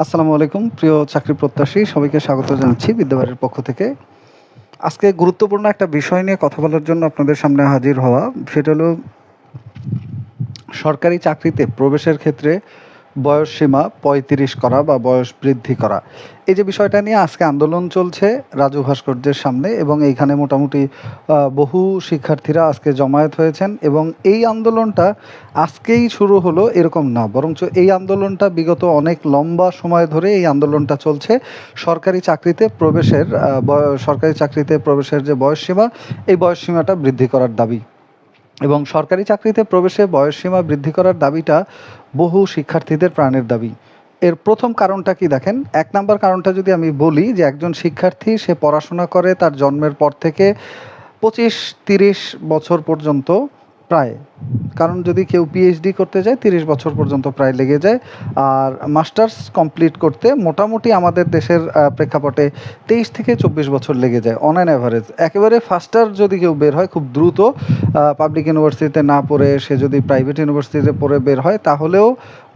আসসালামু আলাইকুম, প্রিয় চাকরি প্রত্যাশী, সবাইকে স্বাগত জানাচ্ছি বিদ্যাবাড়ির পক্ষ থেকে। আজকে গুরুত্বপূর্ণ একটা বিষয় নিয়ে কথা বলার জন্য আপনাদের সামনে হাজির হওয়া, সেটা হলো সরকারি চাকরিতে প্রবেশের ক্ষেত্রে বয়স সীমা পঁয়ত্রিশ করা বা বয়স বৃদ্ধি করা। এই যে বিষয়টা নিয়ে আজকে আন্দোলন চলছে রাজু ভাস্কর্যের সামনে এবং এইখানে মোটামুটি বহু শিক্ষার্থীরা আজকে জমায়েত হয়েছেন এবং এই আন্দোলনটা আজকেই শুরু হলো এরকম না, বরঞ্চ এই আন্দোলনটা বিগত অনেক লম্বা সময় ধরে এই আন্দোলনটা চলছে। সরকারি চাকরিতে প্রবেশের সরকারি চাকরিতে প্রবেশের যে বয়সসীমা এই বয়সসীমাটা বৃদ্ধি করার দাবি। এবং সরকারি চাকরিতে প্রবেশে বয়সসীমা বৃদ্ধি করার দাবিটা বহু শিক্ষার্থীদের প্রাণের দাবি। এর প্রথম কারণটা কি দেখেন? এক নাম্বার কারণটা যদি আমি বলি যে একজন শিক্ষার্থী, সে পড়াশোনা করে তার জন্মের পর থেকে পঁচিশ তিরিশ বছর পর্যন্ত প্রায় কারণ যদি কেউ পিএইচডি করতে যায়, তিরিশ বছর পর্যন্ত প্রায় লেগে যায়। আর মাস্টার্স কমপ্লিট করতে মোটামুটি আমাদের দেশের প্রেক্ষাপটে তেইশ থেকে চব্বিশ বছর লেগে যায় অন অ্যান অ্যাভারেজ একেবারে ফাস্টার যদি কেউ বের হয়, খুব দ্রুত পাবলিক ইউনিভার্সিটিতে না পড়ে, সে যদি প্রাইভেট ইউনিভার্সিটিতে পড়ে বের হয়, তাহলেও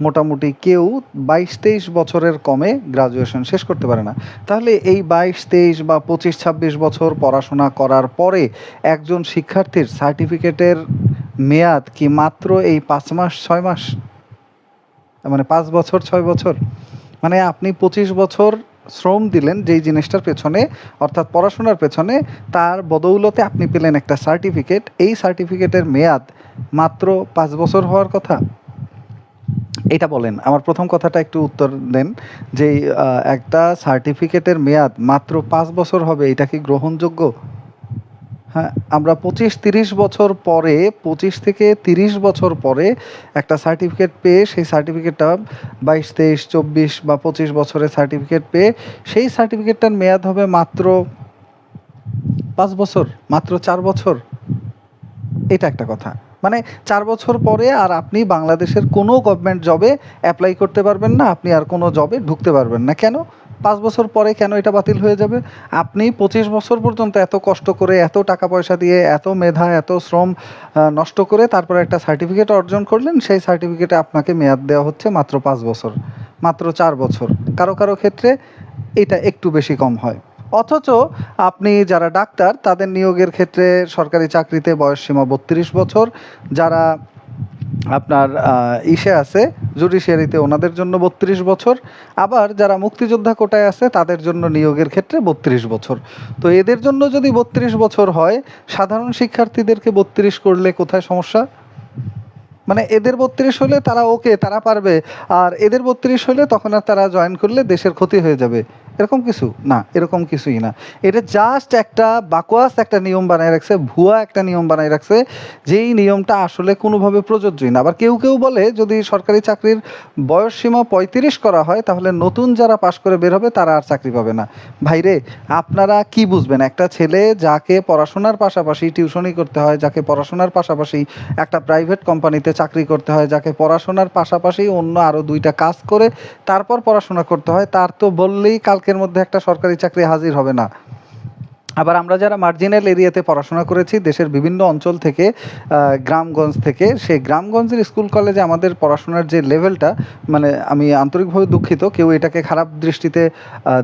মোটামুটি কেউ বাইশ তেইশ বছরের কমে গ্রাজুয়েশন শেষ করতে পারে না। তাহলে এই বাইশ, তেইশ বা পঁচিশ, ছাব্বিশ বছর পড়াশোনা করার পরে একজন শিক্ষার্থীর সার্টিফিকেটের মেয়াদ কি মাত্র এই পাঁচ মাস, ছয় মাস? মানে পাঁচ বছর, ছয় বছর? মানে আপনি পঁচিশ বছর শ্রম দিলেন যেই জিনিসটার পেছনে, অর্থাৎ পড়াশোনার পেছনে, তার বদৌলতে আপনি পেলেন একটা সার্টিফিকেট এই সার্টিফিকেটের মেয়াদ মাত্র পাঁচ বছর হওয়ার কথা? এটা বলেন। আমার প্রথম কথাটা একটু উত্তর দেন যে একটা সার্টিফিকেটের মেয়াদ মাত্র পাঁচ বছর হবে, এটা কি গ্রহণযোগ্য? হ্যাঁ আমরা পঁচিশ তিরিশ বছর পরে, পঁচিশ থেকে তিরিশ বছর পরে একটা সার্টিফিকেট পেয়ে, সেই সার্টিফিকেটটা বাইশ, তেইশ, চব্বিশ বা পঁচিশ বছরের সার্টিফিকেট পেয়ে, সেই সার্টিফিকেটটার মেয়াদ হবে মাত্র পাঁচ বছর, মাত্র চার বছর। এটা একটা কথা। মানে চার বছর পরে আর আপনি বাংলাদেশের কোনো গভর্নমেন্ট জবে অ্যাপ্লাই করতে পারবেন না, আপনি আর কোনো জবে ঢুকতে পারবেন না। কেন? পাঁচ বছর পরে কেন এটা বাতিল হয়ে যাবে? আপনি পঁচিশ বছর পর্যন্ত এত কষ্ট করে, এত টাকা পয়সা দিয়ে, এত মেধা, এত শ্রম নষ্ট করে তারপরে একটা সার্টিফিকেট অর্জন করলেন, সেই সার্টিফিকেটে আপনাকে মেয়াদ দেওয়া হচ্ছে মাত্র পাঁচ বছর, মাত্র চার বছর। কারও কারও ক্ষেত্রে এটা একটু বেশি কম হয়। অথচ আপনি যারা ডাক্তার, তাদের নিয়োগের ক্ষেত্রে সরকারি চাকরিতে বয়স সীমা বত্রিশ বছর, যারা আপনার ইসে আছে, জুডিশিয়ারিতে ওনাদের জন্য বত্রিশ বছর। আবার যারা মুক্তিযোদ্ধা কোটায় আছে, তাদের জন্য নিয়োগের ক্ষেত্রে বত্রিশ বছর। তো এদের জন্য যদি বত্রিশ বছর হয়, সাধারণ শিক্ষার্থীদেরকে বত্রিশ করলে কোথায় সমস্যা? মানে এদের বত্রিশ হলে তারা ওকে, তারা পারবে। আর এদের বত্রিশ হলে তখন আর তারা জয়েন করলে দেশের ক্ষতি হয়ে যাবে। এরকম কিছু? না, এরকম কিছুই না। এটা জাস্ট একটা বাকোয়াস একটা নিয়ম বানায় রাখছে, ভুয়া একটা নিয়ম বানায় রাখছে, যেই নিয়মটা আসলে কোনোভাবে প্রযোজ্যই না। আবার কেউ কেউ বলে, যদি সরকারি চাকরির বয়স সীমা পঁয়ত্রিশ করা হয়, তাহলে নতুন যারা পাশ করে বের হবে, তারা আর চাকরি পাবে না। ভাইরে আপনারা কি বুঝবেন? একটা ছেলে যাকে পড়াশোনার পাশাপাশি টিউশনি করতে হয়, যাকে পড়াশোনার পাশাপাশি একটা প্রাইভেট কোম্পানিতে চাকরি করতে হয়, যাকে পড়াশোনার পাশাপাশি অন্য আরও দুইটা কাজ করে, তারপর পড়াশোনা করতে হয়, তার তো বললেই কালকের মধ্যে একটা সরকারি চাকরি হাজির হবে না। আবার আমরা যারা মার্জিনাল এরিয়াতে পড়াশোনা করেছি, দেশের বিভিন্ন অঞ্চল থেকে গ্রামগঞ্জ থেকে, সেই গ্রামগঞ্জের স্কুল কলেজে আমাদের পড়াশোনার যে লেভেলটা মানে আমি আন্তরিকভাবে দুঃখিত, কেউ এটাকে খারাপ দৃষ্টিতে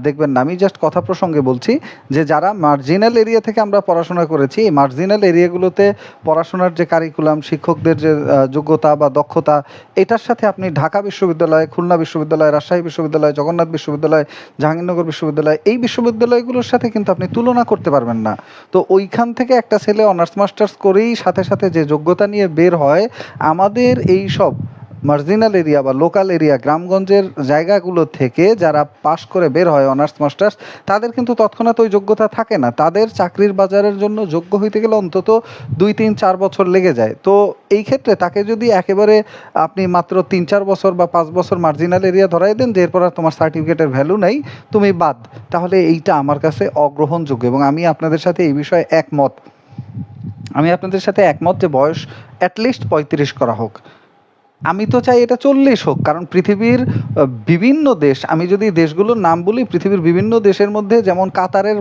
দেখবেন না। আমি জাস্ট কথা প্রসঙ্গে বলছি যে যারা মার্জিনাল এরিয়া থেকে আমরা পড়াশোনা করেছি, এই মার্জিনাল এরিয়াগুলোতে পড়াশোনার যে কারিকুলাম শিক্ষকদের যে যোগ্যতা বা দক্ষতা, এটার সাথে আপনি ঢাকা বিশ্ববিদ্যালয়, খুলনা বিশ্ববিদ্যালয়, রাজশাহী বিশ্ববিদ্যালয়, জগন্নাথ বিশ্ববিদ্যালয়, জাহাঙ্গীরনগর বিশ্ববিদ্যালয়, এই বিশ্ববিদ্যালয়গুলোর সাথে কিন্তু আপনি তুলনা করতে পারবেন না। তো ওইখান থেকে একটা ছেলে অনার্স মাস্টার্স করেই সাথে সাথে যে যোগ্যতা নিয়ে বের হয়, আমাদের এই সব মার্জিনাল এরিয়া বা লোকাল এরিয়া গ্রামগঞ্জের জায়গাগুলো থেকে যারা পাশ করে বের হয় অনার্স মাস্টার্স, তাদের কিন্তু তৎক্ষণাৎ ওই যোগ্যতা থাকে না। তাদের চাকরির বাজারের জন্য যোগ্য হইতে গেলে অন্তত দুই, তিন, চার বছর লেগে যায়। তো এই ক্ষেত্রে তাকে যদি একেবারে আপনি মাত্র তিন, চার বছর বা পাঁচ বছর মার্জিনাল এরিয়া ধরাই দেন, যে এরপর আর তোমার সার্টিফিকেটের ভ্যালু নাই, তুমি বাদ। তাহলে এইটা আমার কাছে অগ্রহণযোগ্য এবং আমি আপনাদের সাথে এই বিষয়ে একমত। আমি আপনাদের সাথে একমত যে বয়স অ্যাটলিস্ট পঁয়ত্রিশ করা হোক। আমি তো চাই এটা চল্লিশ হোক, কারণ পৃথিবীর বিভিন্ন দেশ, আমি যদি দেশগুলোর নাম বলি, পৃথিবীর বিভিন্ন দেশের মধ্যে যেমন কাতারের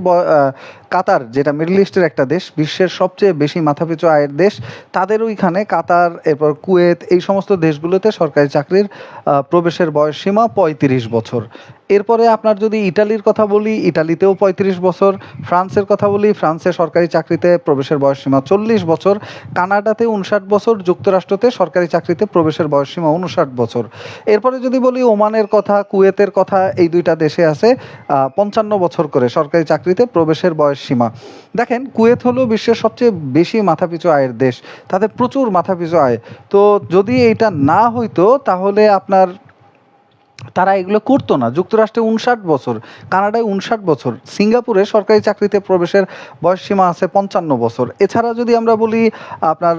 কাতার, যেটা মিডল ইস্টের একটা দেশ, বিশ্বের সবচেয়ে বেশি মাথাপিছু আয়ের দেশ, তাদের ওইখানে কাতার, এরপর কুয়েত, এই সমস্ত দেশগুলোতে সরকারি চাকরির প্রবেশের বয়স সীমা পঁয়ত্রিশ বছর। এরপরে আপনার যদি ইটালির কথা বলি, ইটালিতেও পঁয়ত্রিশ বছর, ফ্রান্সের কথা বলি, ফ্রান্সে সরকারি চাকরিতে প্রবেশের বয়স সীমা চল্লিশ বছর, কানাডাতে উনষাট বছর, যুক্তরাষ্ট্রতে সরকারি চাকরিতে প্রবেশের বয়স সীমা উনষাট বছর। এরপরে যদি বলি ওমানের কথা, কুয়েতের কথা, এই দুইটা দেশে আছে পঞ্চান্ন বছর করে সরকারি চাকরিতে প্রবেশের বয়স সীমা। দেখেন, কুয়েত হলো বিশ্বের সবচেয়ে বেশি মাথাপিছু আয়ের দেশ। তাদের প্রচুর মাথাপিছু আয়। তো যদি এইটা না হইতো, তাহলে আপনার তারা এগুলো করতো না। যুক্তরাষ্ট্রে উনষাট বছর, কানাডায় উনষাট বছর, সিঙ্গাপুরে সরকারি চাকরিতে প্রবেশের বয়স সীমা আছে পঞ্চান্ন বছর। এছাড়া যদি আমরা বলি, আপনার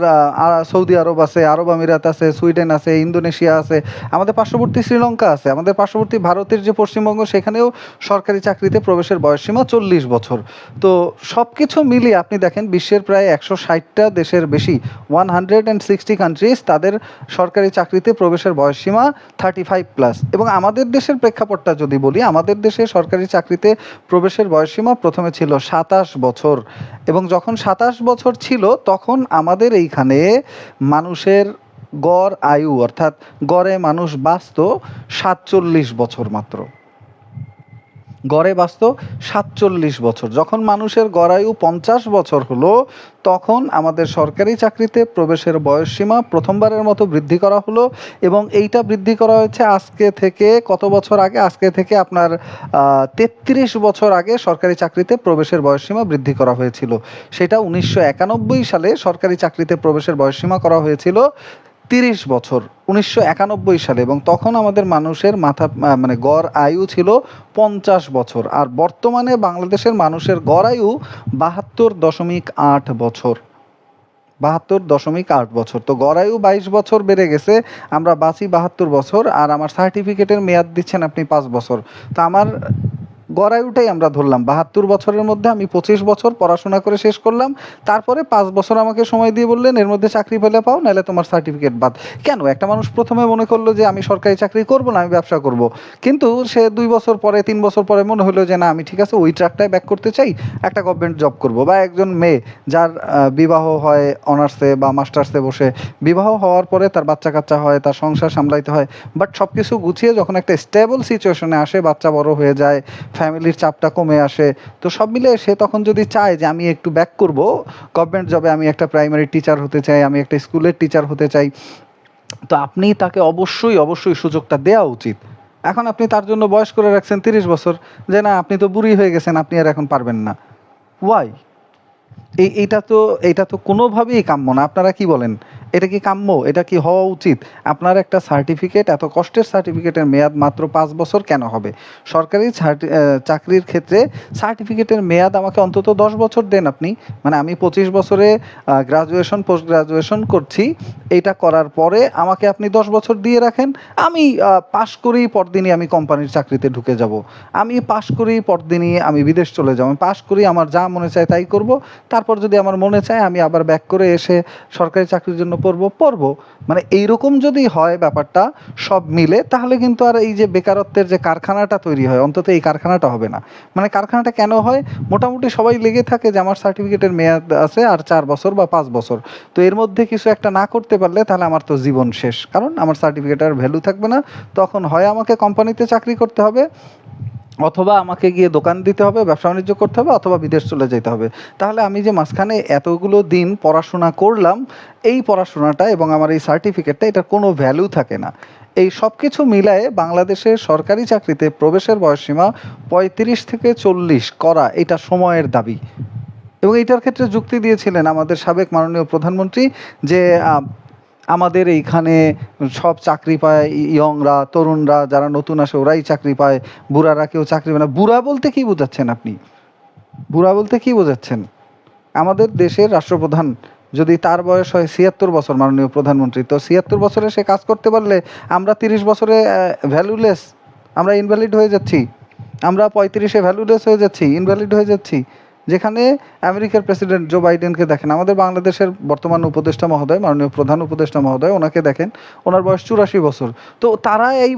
সৌদি আরব আছে, আরব আমিরাত আছে, সুইডেন আছে, ইন্দোনেশিয়া আছে, আমাদের পার্শ্ববর্তী শ্রীলঙ্কা আছে। আমাদের পার্শ্ববর্তী ভারতের যে পশ্চিমবঙ্গ, সেখানেও সরকারি চাকরিতে প্রবেশের বয়স সীমা চল্লিশ বছর। তো সব কিছু মিলিয়ে আপনি দেখেন, বিশ্বের প্রায় একশো ষাটটা দেশের বেশি, one hundred and sixty countries তাদের সরকারি চাকরিতে প্রবেশের বয়স সীমা থার্টি ফাইভ প্লাস। এবং আমাদের দেশের প্রেক্ষাপটটা যদি বলি, আমাদের দেশে সরকারি চাকরিতে প্রবেশের বয়সীমা প্রথমে ছিল সাতাশ বছর। এবং যখন সাতাশ বছর ছিল, তখন আমাদের এইখানে মানুষের গড় আয়ু, অর্থাৎ গড়ে মানুষ বাঁচত সাতচল্লিশ বছর মাত্র। গড়ে বাঁচত সাতচল্লিশ বছর। যখন মানুষের গড়ায়ু পঞ্চাশ বছর হলো, তখন আমাদের সরকারি চাকরিতে প্রবেশের বয়সসীমা প্রথমবারের মতো বৃদ্ধি করা হলো এবং এইটা বৃদ্ধি করা হয়েছে আজকে থেকে কত বছর আগে? আজকে থেকে আপনার তেত্রিশ বছর আগে সরকারি চাকরিতে প্রবেশের বয়সসীমা বৃদ্ধি করা হয়েছিল। সেটা উনিশশো একানব্বই সালে সরকারি চাকরিতে প্রবেশের বয়সসীমা করা হয়েছিল। তিরিশ বছর, উনিশশো একানব্বই সালে এবং তখন আমাদের মানুষের মাথা মানে গড় আয়ু ছিল পঞ্চাশ বছর আর বর্তমানে বাংলাদেশের মানুষের গড় আয়ু বাহাত্তর দশমিক আট বছর। বাহাত্তর দশমিক আট বছর। তো গড়ায়ু বাইশ বছর বেড়ে গেছে, আমরা বাঁচি বাহাত্তর বছর আর আমার সার্টিফিকেটের মেয়াদ দিচ্ছেন আপনি পাঁচ বছর। তো আমার গড়ায়ুটাই আমরা ধরলাম। বাহাত্তর বছরের মধ্যে আমি পঁচিশ বছর পড়াশোনা করে শেষ করলাম। তারপরে পাঁচ বছর আমাকে সময় দিয়ে বললেন, এর মধ্যে চাকরি পেলে পাও নাহলে তোমার সার্টিফিকেট বাদ। কেন? একটা মানুষ প্রথমে মনে করল যে, আমি সরকারি চাকরি করব না, আমি ব্যবসা করব। কিন্তু সে দুই বছর পরে, তিন বছর পরে মনে হলো যে, না, আমি ঠিক আছে, ওই ট্রাকটায় ব্যাক করতে চাই, একটা গভর্নমেন্ট জব করব। বা একজন মেয়ে যার বিবাহ হয় অনার্সে বা মাস্টার্সে বসে। বিবাহ হওয়ার পরে তার বাচ্চা কাচ্চা হয়, তার সংসার সামলাইতে হয়। বাট সব কিছু গুছিয়ে যখন একটা স্টেবল সিচুয়েশনে আসে, বাচ্চা বড় হয়ে যায় ফ্যামিলির চাপটা কমে আসে। তো সব মিলে সে তখন যদি চায় যে আমি একটু ব্যাক করব গভর্নমেন্ট জবে আমি একটা প্রাইমারি টিচার হতে চাই, আমি একটা স্কুলের টিচার হতে চাই, তো আপনি তাকে অবশ্যই অবশ্যই সুযোগটা দেওয়া উচিত। এখন আপনি তার জন্য বয়স করে রাখছেন তিরিশ বছর, যে না, আপনি তো বুড়ি হয়ে গেছেন, আপনি আর এখন পারবেন না। ওয়াই এই, এইটা তো এটা তো কোনোভাবেই কাম্য না। আপনারা কি বলেন? এটা কি কাম্য? এটা কি হওয়া উচিত? আপনার একটা সার্টিফিকেট এত কষ্টের সার্টিফিকেটের মেয়াদ মাত্র পাঁচ বছর কেন হবে? সরকারি চাকরির ক্ষেত্রে সার্টিফিকেটের মেয়াদ আমাকে অন্তত দশ বছর দেন আপনি। মানে আমি পঁচিশ বছরে গ্রাজুয়েশন পোস্ট গ্রাজুয়েশন করছি। এটা করার পরে আমাকে আপনি দশ বছর দিয়ে রাখেন। আমি পাশ করেই পরদিনই আমি কোম্পানির চাকরিতে ঢুকে যাব। আমি পাশ করেই পরদিনই আমি বিদেশ চলে যাব। পাশ করি আমার যা মনে চায় তাই করব। তারপর যদি আমার মনে চায় আমি আবার ব্যাক করে এসে সরকারি চাকরির জন্য পড়ব পড়ব। মানে এইরকম যদি হয় ব্যাপারটা সব মিলে, তাহলে কিন্তু আর এই যে বেকারত্বের যে কারখানাটা তৈরি হয়, অন্তত এই কারখানাটা হবে না। মানে কারখানাটা কেন হয়? মোটামুটি সবাই লেগে থাকে যে আমার সার্টিফিকেটের মেয়াদ আছে আর চার বছর বা পাঁচ বছর। তো এর মধ্যে কিছু একটা না করতে পারলে তাহলে আমার তো জীবন শেষ। কারণ আমার সার্টিফিকেটের ভ্যালু থাকবে না। তখন হয় আমাকে কোম্পানিতে চাকরি করতে হবে। অথবা আমাকে গিয়ে দোকান দিতে হবে, ব্যবসা বাণিজ্য করতে হবে, অথবা বিদেশ চলে যেতে হবে। তাহলে আমি যে মাঝখানে এতগুলো দিন পড়াশোনা করলাম, এই পড়াশোনাটা এবং আমার এই সার্টিফিকেটটা এটার কোনো ভ্যালু থাকে না। এই সব কিছু মিলায়ে বাংলাদেশের সরকারি চাকরিতে প্রবেশের বয়সসীমা পঁয়ত্রিশ থেকে চল্লিশ করা, এটা সময়ের দাবি। এবং এইটার ক্ষেত্রে যুক্তি দিয়েছিলেন আমাদের সাবেক মাননীয় প্রধানমন্ত্রী যে আমাদের এইখানে সব চাকরি পায় ইয়ংরা, তরুণরা, যারা নতুন আসে ওরাই চাকরি পায়, বুড়ারা কেউ চাকরি পায় না। বুড়া বলতে কি বোঝাচ্ছেন আপনি? বুড়া বলতে কি বোঝাচ্ছেন? আমাদের দেশের রাষ্ট্রপ্রধান যদি তার বয়স হয় ছিয়াত্তর বছর, মাননীয় প্রধানমন্ত্রী, তো ছিয়াত্তর বছরে সে কাজ করতে পারলে আমরা তিরিশ বছরে ভ্যালুলেস আমরা ইনভ্যালিড হয়ে যাচ্ছি। আমরা পঁয়ত্রিশে ভ্যালুলেস হয়ে যাচ্ছি ইনভ্যালিড হয়ে যাচ্ছি। যেখানে আমেরিকার প্রেসিডেন্ট জো বাইডেনকে দেখেন, আমাদের বাংলাদেশের বর্তমান উপদেষ্টা মহোদয়, মাননীয় প্রধান উপদেষ্টা মহোদয়, ওনাকে দেখেন, ওনার বয়স চুরাশি বছর। তো তারা এই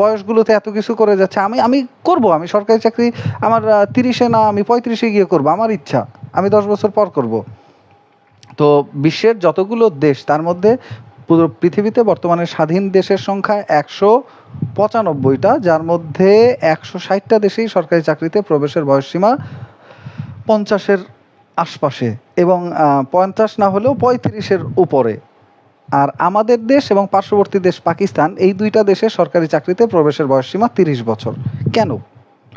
বয়সগুলোতে এত কিছু করে যাচ্ছে, আমি আমি করব, আমি সরকারি চাকরি, আমার তিরিশে না, আমি পঁয়ত্রিশে গিয়ে করব, আমার ইচ্ছা, আমি দশ বছর পর করব। তো বিশ্বের যতগুলো দেশ, তার মধ্যে পুরো পৃথিবীতে বর্তমানে স্বাধীন দেশের সংখ্যা একশো পঁচানব্বইটা, যার মধ্যে একশো ষাটটা দেশেই সরকারি চাকরিতে প্রবেশের বয়সসীমা পঞ্চাশের আশপাশে এবং পঞ্চাশ না হলেও পঁয়ত্রিশের উপরে। আর আমাদের দেশ এবং পার্শ্ববর্তী দেশ পাকিস্তান, এই দুইটা দেশে সরকারি চাকরিতে প্রবেশের বয়সসীমা তিরিশ বছর। কেন?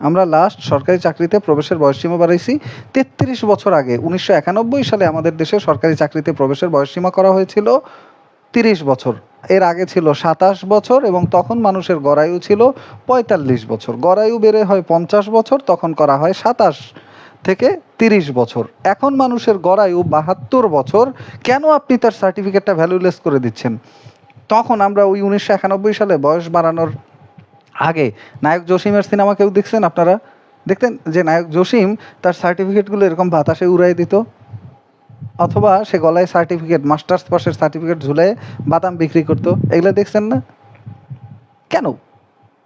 আমরা লাস্ট সরকারি চাকরিতে প্রবেশের বয়সসীমা বাড়াইছি তেত্রিশ বছর আগে। উনিশশো একানব্বই সালে আমাদের দেশে সরকারি চাকরিতে প্রবেশের বয়সসীমা করা হয়েছিল তিরিশ বছর। এর আগে ছিল সাতাশ বছর এবং তখন মানুষের গড়ায়ু ছিল পঁয়তাল্লিশ বছর। গড়ায়ু বেড়ে হয় পঞ্চাশ বছর, তখন করা হয় সাতাশ থেকে তিরিশ বছর। এখন মানুষের গড়ায়ু বাহাত্তর বছর। কেন আপনি তার সার্টিফিকেটটা ভ্যালুলেস করে দিচ্ছেন? তখন আমরা ওই উনিশশো একানব্বই সালে বয়স বাড়ানোর আগে নায়ক জসিমের সিনেমা কেউ দেখছেন আপনারা? দেখতেন যে নায়ক জসিম তার সার্টিফিকেটগুলো এরকম বাতাসে উড়াই দিত। অথবা সে গলায় সার্টিফিকেট মাস্টার্স পাসের সার্টিফিকেট ঝুলে বাদাম বিক্রি করতো। এগুলো দেখছেন না? কেন?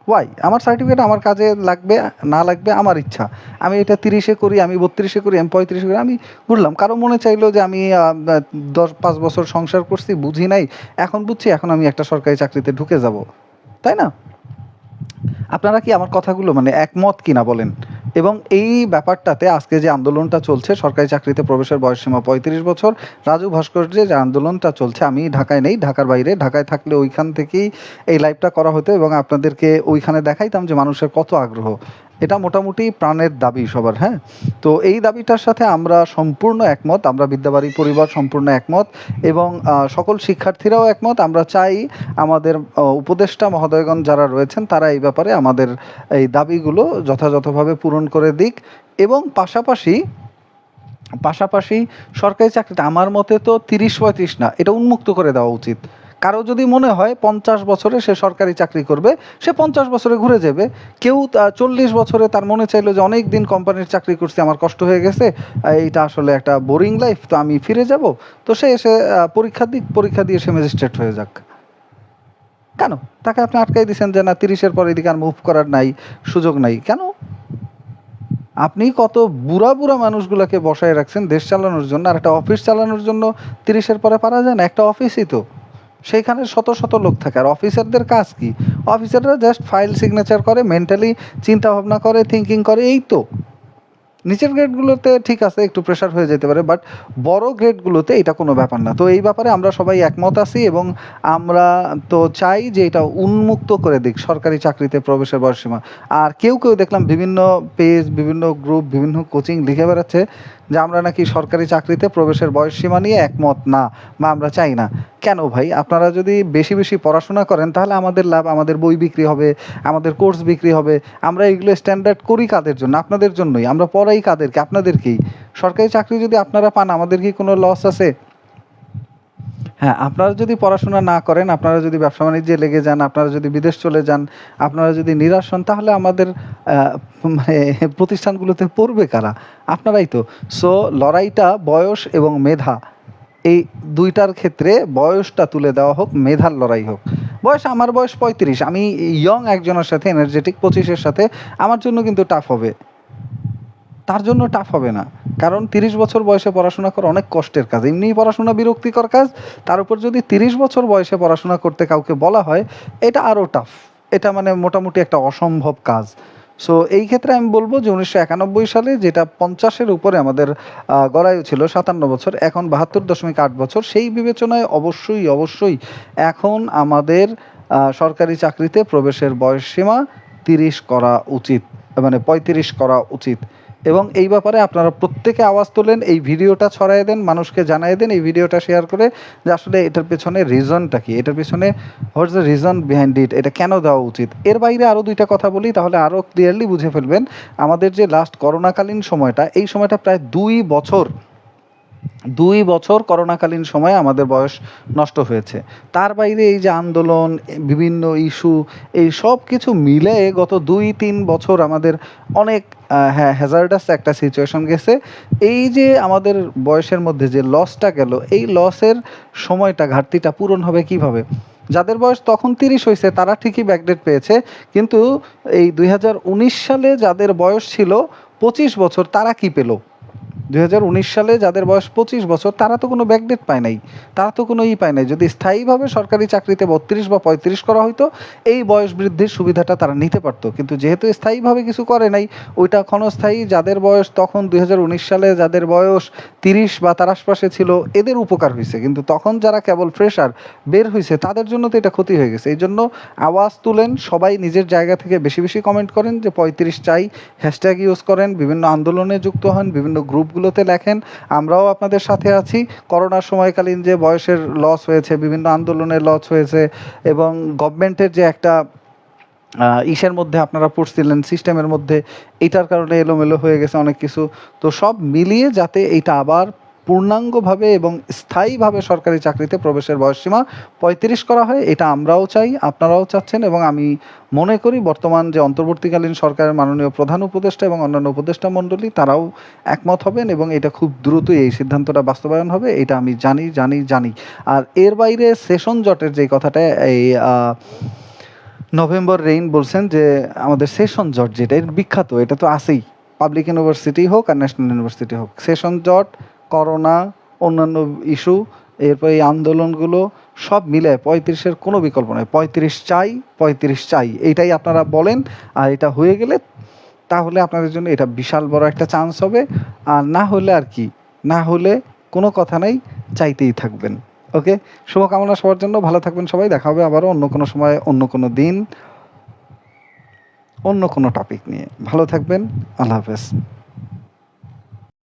ওয়াই আমার সার্টিফিকেট আমার কাজে লাগবে, না লাগবে, আমার ইচ্ছা। আমি এটা তিরিশে করি, আমি বত্রিশে করি, আমি পঁয়ত্রিশে করি, আমি ঘুরলাম। কারও মনে চাইলো যে আমি দশ, পাঁচ বছর সংসার করছি, বুঝি নাই। এখন বুঝছি, এখন আমি একটা সরকারি চাকরিতে ঢুকে যাব। তাই না? আপনারা কি আমার কথাগুলো মানে একমত কিনা বলেন? এবং এই ব্যাপারটাতে আজকে যে আন্দোলনটা চলছে, সরকারি চাকরিতে প্রবেশের বয়সসীমা পঁয়ত্রিশ বছর, রাজু ভাস্কর্যে যে আন্দোলনটা চলছে, আমি ঢাকায় নেই, ঢাকার বাইরে, ঢাকায় থাকলে ওইখান থেকেই এই লাইভটা করা হতো এবং আপনাদেরকে ওইখানে দেখাইতাম যে মানুষের কত আগ্রহ। এটা মোটামুটি প্রাণের দাবি সবার হ্যাঁ? তো এই দাবিটার সাথে আমরা সম্পূর্ণ একমত, আমরা বিদ্যাবাড়ি পরিবার সম্পূর্ণ একমত এবং সকল শিক্ষার্থীরাও একমত। আমরা চাই আমাদের উপদেষ্টা মহোদয়গণ যারা রয়েছেন তারা এই ব্যাপারে আমাদের এই দাবিগুলো যথাযথভাবে পূরণ করে দিক এবং পাশাপাশি পাশাপাশি সরকারি চাকরিটা আমার মতে তো তিরিশ পঁয়ত্রিশ না, এটা উন্মুক্ত করে দেওয়া উচিত। কারও যদি মনে হয় পঞ্চাশ বছরে সে সরকারি চাকরি করবে, সে পঞ্চাশ বছরে ঘুরে যাবে। কেউ চল্লিশ বছরে তার মনে চাইলো যে অনেক দিন কোম্পানির চাকরি করছে, আমার কষ্ট হয়ে গেছে এইটা আসলে একটা বোরিং লাইফ তো আমি ফিরে যাব। তো সে এসে পরীক্ষা দিক, পরীক্ষা দিয়ে সে ম্যাজিস্ট্রেট হয়ে যাক। কেন? তাকে আপনি আটকাই দিয়েছেন যে না, তিরিশের পর এদিকে আর মুভ করার নাই, সুযোগ নাই। কেন? আপনি কত বুড়া বুড়া মানুষগুলোকে বসায় রাখছেন দেশ চালানোর জন্য, আর একটা অফিস চালানোর জন্য তিরিশের পরে পারা যায় না, একটা অফিসই তো। সেইখানে শত শত লোক থাকে। আর অফিসারদের কাজ কি? অফিসাররা জাস্ট ফাইল সিগনেচার করে মেন্টালি চিন্তা ভাবনা করে থিঙ্কিং করে, এই তো। নিচের গ্রেডগুলোতে ঠিক আছে, একটু প্রেশার হয়ে যেতে পারে বাট বড় গ্রেডগুলোতে এটা কোনো ব্যাপার না। তো এই ব্যাপারে আমরা সবাই একমত আছি এবং আমরা তো চাই যে এটা উন্মুক্ত করে দিক সরকারি চাকরিতে প্রবেশের বয়সীমা আর কেউ কেউ দেখলাম বিভিন্ন পেজ বিভিন্ন গ্রুপ বিভিন্ন কোচিং লিখে বেড়াচ্ছে। যে আমরা নাকি সরকারি চাকরিতে প্রবেশের বয়সসীমা নিয়ে একমত না, বা আমরা চাই না। কেন ভাই? আপনারা যদি বেশি বেশি পড়াশোনা করেন, তাহলে আমাদের লাভ, আমাদের বই বিক্রি হবে, আমাদের কোর্স বিক্রি হবে। আমরা এগুলো স্ট্যান্ডার্ড করি কাদের জন্য? আপনাদের জন্যই। আমরা পড়াই কাদেরকে? আপনাদেরকেই। সরকারি চাকরি যদি আপনারা পান, আমাদের কি কোনো লস আছে? হ্যাঁ আপনারা যদি পড়াশোনা না করেন, আপনারা যদি ব্যবসা বাণিজ্যে লেগে যান, আপনারা যদি বিদেশ চলে যান, আপনারা যদি নিরাশ হন, তাহলে আমাদের মানে প্রতিষ্ঠানগুলোতে পড়বে কারা? আপনারাই তো। সো লড়াইটা বয়স এবং মেধা, এই দুইটার ক্ষেত্রে বয়সটা তুলে দেওয়া হোক, মেধার লড়াই হোক। বয়স আমার বয়স পঁয়ত্রিশ, আমি ইয়ং একজনের সাথে এনার্জেটিক পঁচিশের সাথে, আমার জন্য কিন্তু টাফ হবে। তার জন্য টাফ হবে না। কারণ তিরিশ বছর বয়সে পড়াশোনা করা অনেক কষ্টের কাজ। এমনিই পড়াশোনা বিরক্তিকর কাজ, তার উপর যদি তিরিশ বছর বয়সে পড়াশোনা করতে কাউকে বলা হয়, এটা আরও টাফ এটা মানে মোটামুটি একটা অসম্ভব কাজ। সো এই ক্ষেত্রে আমি বলব যে উনিশশো একানব্বই সালে যেটা পঞ্চাশের উপরে আমাদের গড়ায়ু ছিল সাতান্ন বছর, এখন বাহাত্তর দশমিক আট বছর, সেই বিবেচনায় অবশ্যই অবশ্যই এখন আমাদের সরকারি চাকরিতে প্রবেশের বয়সসীমা তিরিশ করা উচিত মানে পঁয়ত্রিশ করা উচিত। এবং এই ব্যাপারে আপনারা প্রত্যেকে আওয়াজ তোলেন, এই ভিডিওটা ছড়াই দেন, মানুষকে জানাই দেন, এই ভিডিওটা শেয়ার করে যে আসলে এটার পেছনে রিজনটা কি? এটার পেছনে what's the reason behind it এটা কেন দেওয়া উচিত? এর বাইরে আরও দুইটা কথা বলি, তাহলে আরও ক্লিয়ারলি বুঝে ফেলবেন। আমাদের যে লাস্ট করোনাকালীন সময়টা, এই সময়টা প্রায় দুই বছর দুই বছর করোনাকালীন সময়ে আমাদের বয়স নষ্ট হয়েছে। তার বাইরে এই যে আন্দোলন, বিভিন্ন ইস্যু, এই সব কিছু মিলে গত দুই, তিন বছর আমাদের অনেক হ্যাঁ হ্যাজার্ডাস একটা সিচুয়েশন গেছে। এই যে আমাদের বয়সের মধ্যে যে লসটা গেল, এই লসের সময়টা, ঘাটতিটা পূরণ হবে কীভাবে? যাদের বয়স তখন তিরিশ হয়েছে, তারা ঠিকই ব্যাকডেট পেয়েছে। কিন্তু এই দুই হাজার উনিশ সালে যাদের বয়স ছিল পঁচিশ বছর, তারা কি পেল? দুই হাজার উনিশ সালে যাদের বয়স পঁচিশ বছর, তারা তো কোনো ব্যাকডেট পায় নাই। তারা তো কোনো ই পায় নাই। যদি স্থায়ীভাবে সরকারি চাকরিতে বত্রিশ বা পঁয়ত্রিশ করা হতো এই বয়স বৃদ্ধির সুবিধাটা তারা নিতে পারতো। কিন্তু যেহেতু স্থায়ীভাবে কিছু করে নাই, ওইটা ক্ষণস্থায়ী যাদের বয়স তখন দুই হাজার উনিশ সালে যাদের বয়স তিরিশ বা তার আশপাশে ছিল, এদের উপকার হয়েছে কিন্তু তখন যারা কেবল ফ্রেশার বের হয়েছে তাদের জন্য তো এটা ক্ষতি হয়ে গেছে। এই জন্য আওয়াজ তুলেন, সবাই নিজের জায়গা থেকে বেশি বেশি কমেন্ট করেন যে পঁয়ত্রিশ চাই হ্যাশট্যাগ ইউজ করেন, বিভিন্ন আন্দোলনে যুক্ত হন, বিভিন্ন গ্রুপগুলোতে লেখেন। আমরাও আপনাদের সাথে আছি। করোনার সময়কালীন যে বয়সের লস হয়েছে, বিভিন্ন আন্দোলনের লস হয়েছে এবং গভর্নমেন্টের যে একটা ইসের মধ্যে আপনারা পড়ছিলেন সিস্টেমের মধ্যে, এটার কারণে এলোমেলো হয়ে গেছে অনেক কিছু। তো সব মিলিয়ে যাতে এটা আবার পূর্ণাঙ্গভাবে এবং স্থায়ীভাবে সরকারি চাকরিতে প্রবেশের বয়সসীমা পঁয়ত্রিশ করা হয়, এটা আমরাও চাই, আপনারাও চাচ্ছেন এবং আমি মনে করি বর্তমান যে অন্তর্বর্তীকালীন সরকারের মাননীয় প্রধান উপদেষ্টা এবং অন্যান্য উপদেষ্টা মণ্ডলী, তারাও একমত হবেন এবং এটা খুব দ্রুতই এই সিদ্ধান্তটা বাস্তবায়ন হবে, এটা আমি জানি জানি জানি। আর এর বাইরে সেশন জটের যে কথাটা, এই নভেম্বর রেইন বলছেন যে আমাদের সেশন জট যেটা বিখ্যাত, এটা তো আছেই, পাবলিক ইউনিভার্সিটি হোক আর ন্যাশনাল ইউনিভার্সিটি হোক, সেশন জট করোনা, অন্যান্য ইস্যু, এরপর এই আন্দোলনগুলো সব মিলে পঁয়ত্রিশের কোনো বিকল্প নয়। পঁয়ত্রিশ চাই পঁয়ত্রিশ চাই, এইটাই আপনারা বলেন। আর এটা হয়ে গেলে তাহলে আপনাদের জন্য এটা বিশাল বড় একটা চান্স হবে। আর না হলে আর কি, না হলে কোনো কথা নাই, চাইতেই থাকবেন। ওকে? শুভকামনা সবার জন্য, ভালো থাকবেন সবাই, দেখা হবে আবারও অন্য কোনো সময়, অন্য কোনো দিন, অন্য কোনো টপিক নিয়ে। ভালো থাকবেন, আল্লাহ হাফেজ।